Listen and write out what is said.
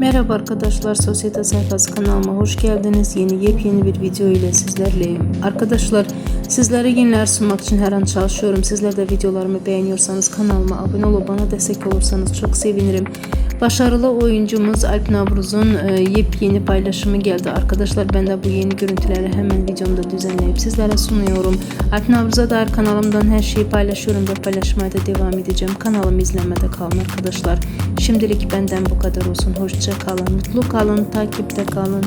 Merhaba arkadaşlar, Sosyete Sayfası kanalıma hoş geldiniz. Yeni yepyeni bir video ile sizlerleyim. Arkadaşlar, sizlere yeniler sunmak için her an çalışıyorum. Sizler de videolarımı beğeniyorsanız kanalıma abone olup bana destek olursanız çok sevinirim. Başarılı oyuncumuz Alp Navruz'un e, yepyeni paylaşımı geldi. Arkadaşlar ben de bu yeni görüntüleri hemen videomda düzenleyip sizlere sunuyorum. Alp Navruz'a dair kanalımdan her şeyi paylaşıyorum ve paylaşmaya da devam edeceğim. Kanalımı izlemede kalın arkadaşlar. Şimdilik benden bu kadar olsun. Hoşça kalın, mutlu kalın, takipte kalın.